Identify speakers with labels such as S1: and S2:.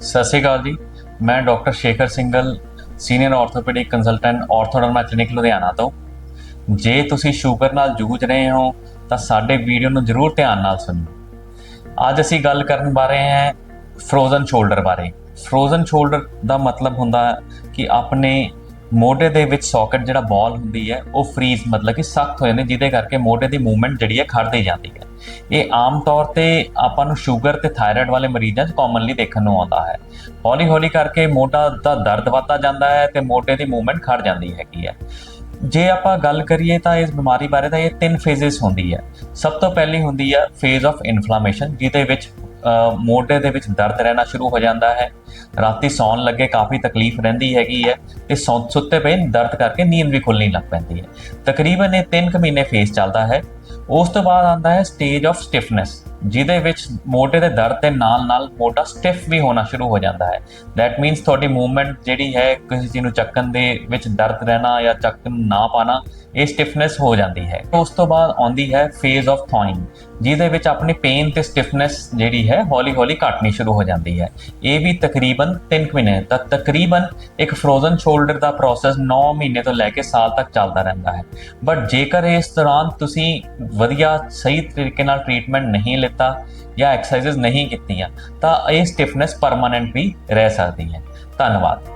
S1: ਸਤਿ ਸ਼੍ਰੀ ਅਕਾਲ ਜੀ। ਮੈਂ doctor Shekhar Singal, senior orthopaedic consultant Orthoderma clinic Ludhiana ਤੋਂ। ਜੇ ਤੁਸੀਂ ਸ਼ੂਗਰ ਨਾਲ ਜੂਝ ਰਹੇ ਹੋ, ਤਾਂ ਸਾਡੇ ਵੀਡੀਓ ਨੂੰ ਜਰੂਰ ਧਿਆਨ ਨਾਲ ਸੁਣੋ। ਅੱਜ ਅਸੀਂ ਗੱਲ ਕਰਨ ਬਾਰੇ ਹੈ ਫਰੋਜ਼ਨ ਸ਼ੋਲਡਰ ਬਾਰੇ। ਫਰੋਜ਼ਨ ਸ਼ੋਲਡਰ ਦਾ ਮਤਲਬ ਹੁੰਦਾ ਕਿ ਆਪਣੇ ਮੋਢੇ ਦੇ ਵਿੱਚ ਸੌਕਟ ਜਿਹੜਾ ਬਾਲ ਹੁੰਦੀ ਹੈ, ਉਹ ਫ੍ਰੀਜ਼ ਮਤਲਬ ਕਿ ਸਖਤ ਹੋ ਜਾਂਦੇ ਜਿਹਦੇ ਕਰਕੇ ਮੋਢੇ ਦੀ ਮੂਵਮੈਂਟ ਜਿਹੜੀ ਹੈ ਖੜਦੀ ਜਾਂਦੀ ਹੈ। ਇਹ ਆਮ ਤੌਰ ਤੇ ਆਪਾਂ ਨੂੰ ਸ਼ੂਗਰ ਤੇ ਥਾਇਰਾਇਡ ਵਾਲੇ ਮਰੀਜ਼ਾਂ 'ਚ ਕਾਮਨਲੀ ਦੇਖਣ ਨੂੰ ਆਉਂਦਾ ਹੈ। ਹੌਲੀ ਹੌਲੀ ਕਰਕੇ ਮੋਢਾ ਦਾ ਦਰਦ ਵੱਧਦਾ ਜਾਂਦਾ ਹੈ ਤੇ ਮੋਢੇ ਦੀ ਮੂਵਮੈਂਟ ਖੜ ਜਾਂਦੀ ਹੈਗੀ ਹੈ। ਜੇ ਆਪਾਂ ਗੱਲ ਕਰੀਏ ਤਾਂ ਇਸ ਬਿਮਾਰੀ ਬਾਰੇ ਤਾਂ ਇਹ ਤਿੰਨ ਫੇਜ਼ਸ ਹੁੰਦੀ ਹੈ। ਸਭ ਤੋਂ ਪਹਿਲੀ ਹੁੰਦੀ ਹੈ ਫੇਜ਼ ਆਫ ਇਨਫਲੇਮੇਸ਼ਨ ਜਿਹਦੇ ਵਿੱਚ ਮੋਢੇ ਦੇ ਵਿੱਚ ਦਰਦ ਰਹਿਣਾ ਸ਼ੁਰੂ ਹੋ ਜਾਂਦਾ ਹੈ। ਰਾਤੀ ਸੌਣ ਲੱਗੇ ਕਾਫੀ ਤਕਲੀਫ ਰਹਿੰਦੀ ਹੈਗੀ ਹੈ ਤੇ ਸੌਂ, ਸੁੱਤੇ ਪਏ ਦਰਦ ਕਰਕੇ ਨੀਂਦ ਵੀ ਖੁੱਲਣੀ ਲੱਗ ਪੈਂਦੀ ਹੈ। ਤਕਰੀਬਨ ਇਹ 3 ਕੁ ਮਹੀਨੇ ਫੇਸ ਚੱਲਦਾ ਹੈ। ਉਸ ਤੋਂ ਬਾਅਦ ਆਉਂਦਾ ਹੈ ਸਟੇਜ ਆਫ ਸਟਿਫਨੈਸ ਜਿਹਦੇ ਵਿੱਚ ਮੋਢੇ ਦੇ ਦਰਦ ਦੇ ਨਾਲ ਨਾਲ ਮੋਢਾ ਸਟਿਫ ਵੀ ਹੋਣਾ ਸ਼ੁਰੂ ਹੋ ਜਾਂਦਾ ਹੈ। ਥੈਟ ਮੀਨਸ ਤੁਹਾਡੀ ਮੂਵਮੈਂਟ ਜਿਹੜੀ ਹੈ, ਕਿਸੇ ਚੀਜ਼ ਨੂੰ ਚੱਕਣ ਦੇ ਵਿੱਚ ਦਰਦ ਰਹਿਣਾ ਜਾਂ ਚੱਕਣ ਨਾ ਪਾਣਾ, ਇਹ ਸਟਿਫਨੈਸ ਹੋ ਜਾਂਦੀ ਹੈ। ਉਸ ਤੋਂ ਬਾਅਦ ਆਉਂਦੀ ਹੈ ਫੇਜ਼ ਆਫ ਥੌਇੰਗ ਜਿਹਦੇ ਵਿੱਚ ਆਪਣੀ ਪੇਨ ਤੇ ਸਟਿਫਨੈਸ ਜਿਹੜੀ ਹੈ, ਹੌਲੀ ਹੌਲੀ ਘਟਣੀ ਸ਼ੁਰੂ ਹੋ ਜਾਂਦੀ ਹੈ। ਇਹ ਵੀ ਤਕਰੀਬਨ 3 ਮਹੀਨੇ ਤੱਕ ਤਕਰੀਬਨ ਇੱਕ ਫਰੋਜ਼ਨ ਸ਼ੋਲਡਰ ਦਾ ਪ੍ਰੋਸੈਸ 9 ਮਹੀਨੇ ਤੋਂ ਲੈ ਕੇ ਸਾਲ ਤੱਕ ਚੱਲਦਾ ਰਹਿੰਦਾ ਹੈ। ਬਟ ਜੇਕਰ ਇਸ ਦੌਰਾਨ ਤੁਸੀਂ ਵਧੀਆ ਸਹੀ ਤਰੀਕੇ ਨਾਲ ਟ੍ਰੀਟਮੈਂਟ ਨਹੀਂ ਲਿੱਤਾ ਜਾਂ ਐਕਸਰਸਾਈਜ਼ ਨਹੀਂ ਕੀਤੀਆਂ ਤਾਂ ਇਹ ਸਟਿਫਨੈਸ ਪਰਮਾਨੈਂਟ ਵੀ ਰਹਿ ਸਕਦੀ ਹੈ। ਧੰਨਵਾਦ।